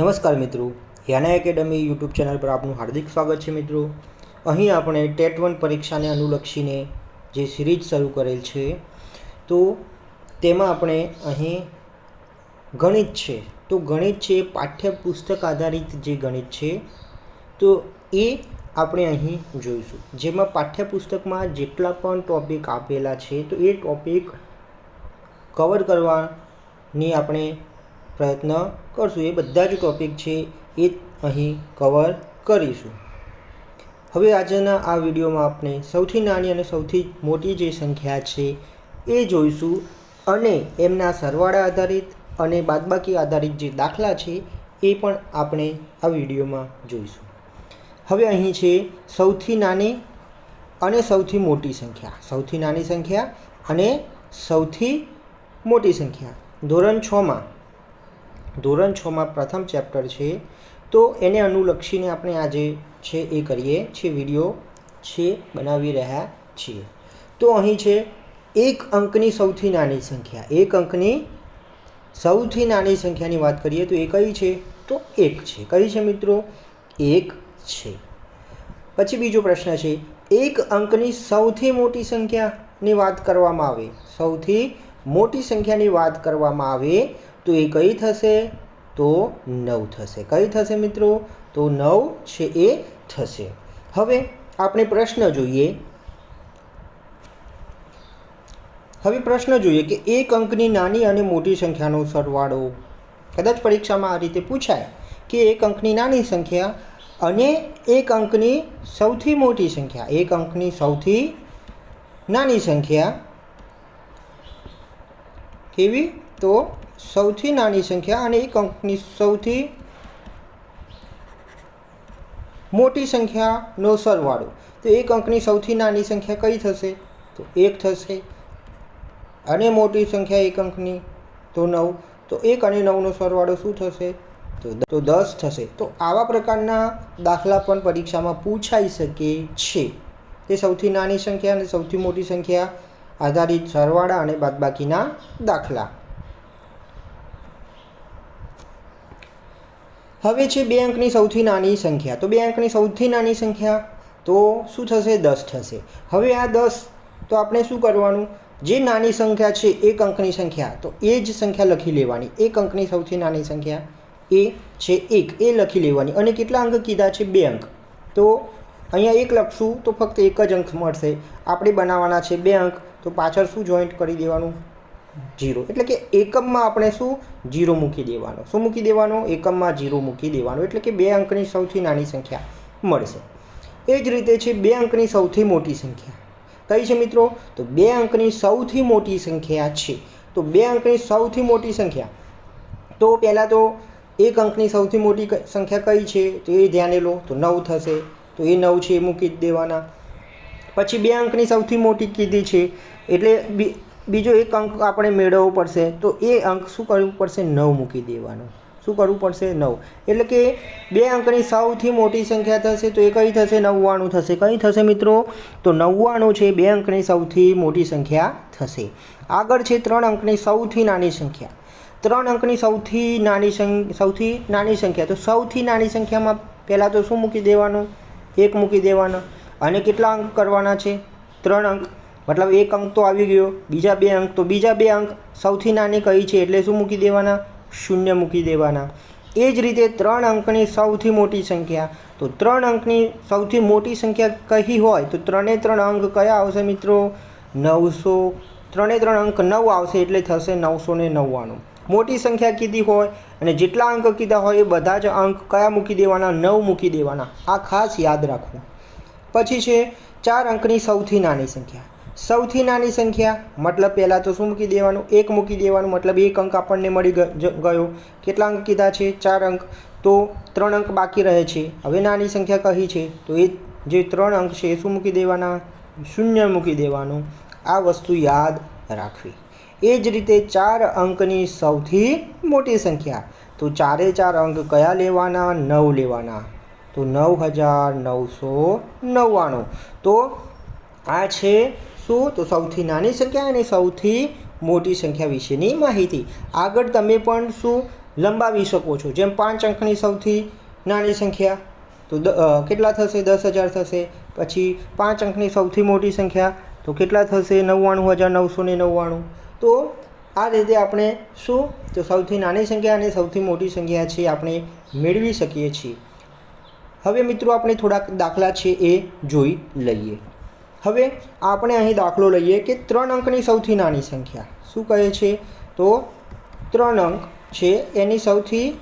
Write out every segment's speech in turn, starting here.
નમસ્કાર મિત્રો, યાના academy YouTube channel પર આપનું હાર્દિક સ્વાગત છે મિત્રો. અહીં આપણે ટેટ વન પરીક્ષાને અનુલક્ષીને જે સિરીઝ શરૂ કરેલ છે, તો તેમાં આપણે અહીં ગણિત છે. તો ગણિત છે પાઠ્યપુસ્તક આધારિત જે ગણિત છે, તો એ આપણે અહીં જોઈશું. જેમાં પાઠ્યપુસ્તકમાં જેટલા પણ ટોપિક આપેલા છે, તો એ ટૉપિક કવર કરવાની આપણે પ્રયત્ન કરશું. એ બધા જ ટોપિક છે એ અહીં કવર કરીશું. હવે આજના આ વિડીયોમાં આપણે સૌથી નાની અને સૌથી મોટી જે સંખ્યા છે એ જોઈશું અને એમના સરવાળા આધારિત અને બાદબાકી આધારિત જે દાખલા છે એ પણ આપણે આ વિડીયોમાં જોઈશું. હવે અહીં છે સૌથી નાની અને સૌથી મોટી સંખ્યા. સૌથી નાની સંખ્યા અને સૌથી મોટી સંખ્યા. ધોરણ છમાં ધોરણ છમાં પ્રથમ ચેપ્ટર છે. તો એને અનુલક્ષીને આપણે આજે છે એ કરીએ છીએ વીડિયો છે બનાવી રહ્યા છીએ. તો અહીં છે, એક અંકની સૌથી નાની સંખ્યા. એક અંકની સૌથી નાની સંખ્યાની વાત કરીએ તો એ કઈ છે? તો એક છે. કઈ છે મિત્રો? એક છે. પછી બીજો પ્રશ્ન છે, એક અંકની સૌથી મોટી સંખ્યાની વાત કરવામાં આવે. સૌથી મોટી સંખ્યાની વાત કરવામાં આવે તો એ કઈ થશે? તો નવ થશે. કઈ થશે મિત્રો? તો નવ છે એ થશે. હવે આપણે પ્રશ્ન જોઈએ. હવે પ્રશ્ન જોઈએ કે એક અંકની નાની અને મોટી સંખ્યાનો સરવાળો, કદાચ પરીક્ષામાં આ રીતે પૂછાય, કે એક અંકની નાની સંખ્યા અને એક અંકની સૌથી મોટી સંખ્યા. એક અંકની સૌથી નાની સંખ્યા કેવી? તો સૌથી નાની સંખ્યા અને એક અંકની સૌથી મોટી સંખ્યાનો સરવાળો. તો એક અંકની સૌથી નાની સંખ્યા કઈ થશે? તો એક થશે. અને મોટી સંખ્યા એક અંકની, તો નવ. તો એક અને નવનો સરવાળો શું થશે? તો તો દસ થશે. તો આવા પ્રકારના દાખલા પણ પરીક્ષામાં પૂછાઈ શકે છે. તે સૌથી નાની સંખ્યા અને સૌથી મોટી સંખ્યા આધારિત સરવાળા અને બાદબાકીના દાખલા. હવે છે બે અંકની સૌથી નાની સંખ્યા. તો બે અંકની સૌથી નાની સંખ્યા, તો શું થશે? દસ થશે. હવે આ દસ, તો આપણે શું કરવાનું? જે નાની સંખ્યા છે, એક અંકની સંખ્યા, તો એ જ સંખ્યા લખી લેવાની. એક અંકની સૌથી નાની સંખ્યા, એ છે એક. એ લખી લેવાની. અને કેટલા અંક કીધા છે? બે અંક. તો અહીંયા એક લખશું, તો ફક્ત એક જ અંક મળશે. આપણે બનાવવાના છે બે અંક. તો પાછળ શું જોઈન્ટ કરી દેવાનું? જીરો. એટલે કે એકમમાં આપણે શું? જીરો મૂકી દેવાનો. શું મૂકી દેવાનો? એકમમાં જીરો મૂકી દેવાનો. એટલે કે બે અંકની સૌથી નાની સંખ્યા મળશે. એ જ રીતે છે બે અંકની સૌથી મોટી સંખ્યા. કઈ છે મિત્રો? તો બે અંકની સૌથી મોટી સંખ્યા છે. તો બે અંકની સૌથી મોટી સંખ્યા. તો પહેલાં તો એક અંકની સૌથી મોટી સંખ્યા કઈ છે? તો એ ધ્યાને લો. તો નવ થશે. તો એ નવ છે એ મૂકી દેવાના. પછી બે અંકની સૌથી મોટી કીધી છે. એટલે બીજો એક અંક આપણે મેળવવો પડશે, તો એ અંક શું કરવું પડશે? નવ મૂકી દેવાનો. શું કરવું પડશે? નવ. એટલે કે બે અંકની સૌથી મોટી સંખ્યા થશે, તો એ કઈ થશે? નવ્વાણું થશે. કઈ થશે મિત્રો? તો નવ્વાણું છે, બે અંકની સૌથી મોટી સંખ્યા થશે. આગળ છે ત્રણ અંકની સૌથી નાની સંખ્યા. ત્રણ અંકની સૌથી નાની સૌથી નાની સંખ્યા. તો સૌથી નાની સંખ્યામાં પહેલાં તો શું મૂકી દેવાનું? એક મૂકી દેવાનો. અને કેટલા અંક કરવાના છે? ત્રણ અંક મતલબ એક અંક તો આવી ગયો, બીજા બે અંક, તો બીજા બે અંક સૌથી નાની કઈ છે? એટલે શું મૂકી દેવાના? શૂન્ય મૂકી દેવાના. એ જ રીતે ત્રણ અંકની સૌથી મોટી સંખ્યા. તો ત્રણ અંકની સૌથી મોટી સંખ્યા કહી હોય, તો ત્રણે ત્રણ અંક કયા આવશે મિત્રો? નવસો. ત્રણે ત્રણ અંક નવ આવશે, એટલે થશે નવસો ને નવ્વાણું. મોટી સંખ્યા કીધી હોય અને જેટલા અંક કીધા હોય એ બધા જ અંક કયા મૂકી દેવાના? નવ મૂકી દેવાના. આ ખાસ યાદ રાખવું. પછી છે, ચાર અંકની સૌથી નાની સંખ્યા. સૌથી નાની સંખ્યા, મતલબ પહેલાં તો શું મૂકી દેવાનું? એક મૂકી દેવાનું, મતલબ એક અંક આપણને મળી ગયો. કેટલા અંક કીધા છે? ચાર અંક. તો ત્રણ અંક બાકી રહે છે. હવે નાની સંખ્યા કહી છે. તો એ જે ત્રણ અંક છે, એ શું મૂકી દેવાના? શૂન્ય મૂકી દેવાનું. આ વસ્તુ યાદ રાખવી. એ જ રીતે ચાર અંકની સૌથી મોટી સંખ્યા. તો ચારે ચાર અંક કયા લેવાના? નવ લેવાના. તો નવ હજાર નવસો નવ્વાણું. તો આ છે શું તો સૌથી નાની સંખ્યા અને સૌથી મોટી સંખ્યા વિશેની માહિતી. આગળ તમે પણ શું લંબાવી શકો છો? જેમ પાંચ અંકની સૌથી નાની સંખ્યા, તો કેટલા થશે? દસ હજાર થશે. પછી પાંચ અંકની સૌથી મોટી સંખ્યા, તો કેટલા થશે? નવ્વાણું હજાર નવસો ને નવ્વાણું. તો આ રીતે આપણે શું? તો સૌથી નાની સંખ્યા અને સૌથી મોટી સંખ્યા છે આપણે મેળવી શકીએ છીએ. હવે મિત્રો આપણે થોડાક દાખલા છે એ જોઈ લઈએ. હવે આપણે અહીં દાખલો લઈએ કે ત્રણ અંકની સૌથી નાની સંખ્યા. શું કહે છે? તો ત્રણ અંક છે, એની સૌથી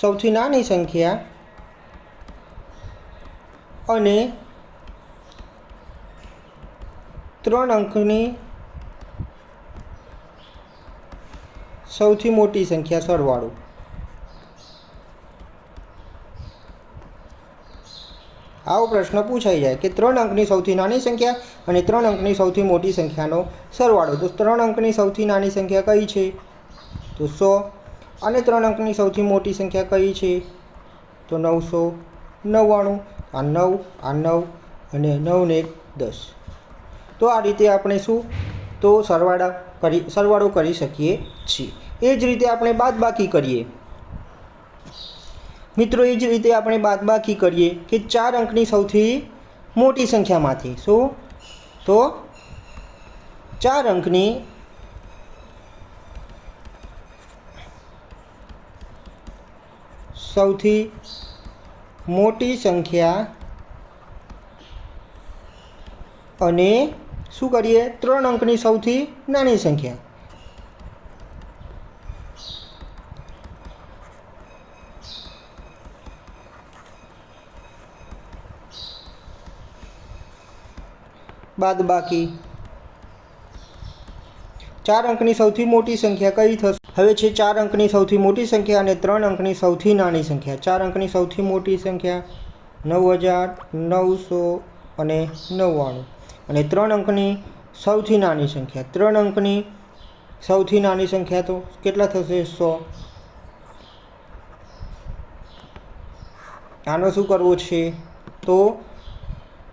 સૌથી નાની સંખ્યા અને ત્રણ અંકની સૌથી મોટી સંખ્યા સરવાળો. આવો પ્રશ્ન પૂછાઈ જાય કે ત્રણ અંકની સૌથી નાની સંખ્યા અને ત્રણ અંકની સૌથી મોટી સંખ્યાનો સરવાળો. તો ત્રણ અંકની સૌથી નાની સંખ્યા કઈ છે? તો સો. અને ત્રણ અંકની સૌથી મોટી સંખ્યા કઈ છે? તો નવસો નવ્વાણું. આ નવ આ નવ અને નવને એક દસ. તો આ રીતે આપણે શું? તો સરવાળા કરી, સરવાળો કરી શકીએ છીએ. એ જ રીતે આપણે બાદબાકી કરીએ. મિત્રો, એ જ રીતે આપણે બાદબાકી કરીએ કે ચાર અંકની સૌથી મોટી સંખ્યામાંથી. શું? તો ચાર અંકની સૌથી મોટી સંખ્યા અને શું કરીએ? ત્રણ અંકની સૌથી નાની સંખ્યા. બાદબાકી ચાર અંકની સૌથી મોટી સંખ્યા કઈ થશે? હવે છે ચાર અંકની સૌથી મોટી સંખ્યા અને ત્રણ અંકની સૌથી નાની સંખ્યા. ચાર અંકની સૌથી મોટી સંખ્યા નવ હજાર નવસો અને નવ્વાણું. અને ત્રણ અંકની સૌથી નાની સંખ્યા. ત્રણ અંકની સૌથી નાની સંખ્યા તો કેટલા થશે? સો. આનો શું કરવું છે? તો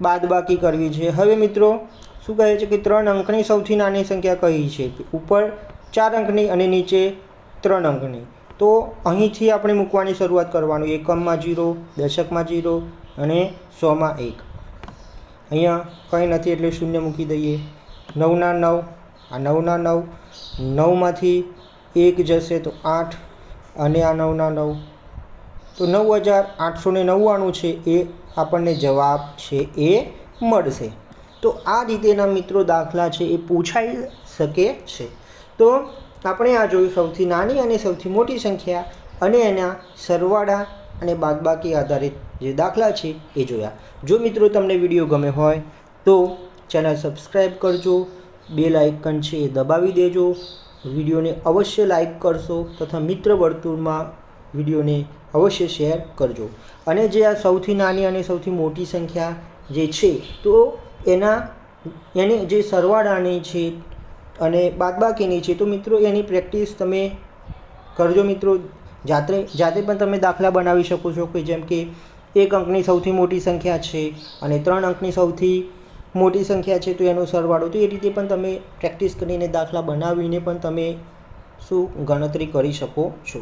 બાદબાકી કરવી છે. હવે મિત્રો, શું કહે છે કે ત્રણ અંકની સૌથી નાની સંખ્યા કઈ છે? ઉપર ચાર અંકની અને નીચે ત્રણ અંકની. તો અહીંથી આપણે મૂકવાની શરૂઆત કરવાનું. એકમમાં જીરો, દશકમાં જીરો અને સોમાં એક. અહીંયા કંઈ નથી એટલે શૂન્ય મૂકી દઈએ. નવના નવ, આ નવના નવ. નવમાંથી એક જશે તો આઠ અને આ નવના નવ. તો નવ હજાર આઠસો ને નવ્વાણું છે. એ આપણને જવાબ છે એ મળશે. તો આ રીતેના મિત્રો દાખલા છે એ પૂછાઈ શકે છે. તો આપણે આ જોયું સૌથી નાની અને સૌથી મોટી સંખ્યા અને એના સરવાળા અને બાદબાકી આધારિત જે દાખલા છે એ જોયા. જો મિત્રો તમને વીડિયો ગમે હોય તો ચેનલ સબસ્ક્રાઈબ કરજો બે લાઇકન છે એ દબાવી દેજો, વિડીયોને અવશ્ય લાઇક કરશો તથા મિત્ર વર્તુળમાં વિડીયોને અવશ્ય શેર કરજો. અને જે આ સૌથી નાની અને સૌથી મોટી સંખ્યા જે છે, તો એના, એની જે સરવાળાની છે અને બાદબાકીની છે, તો મિત્રો એની પ્રેક્ટિસ તમે કરજો મિત્રો. જાતે જાતે પણ તમે દાખલા બનાવી શકો છો કે જેમ કે એક અંકની સૌથી મોટી સંખ્યા છે અને ત્રણ અંકની સૌથી મોટી સંખ્યા છે, તો એનો સરવાળો, તો એ રીતે પણ તમે પ્રેક્ટિસ કરીને દાખલા બનાવીને પણ તમે શું ગણતરી કરી શકો છો.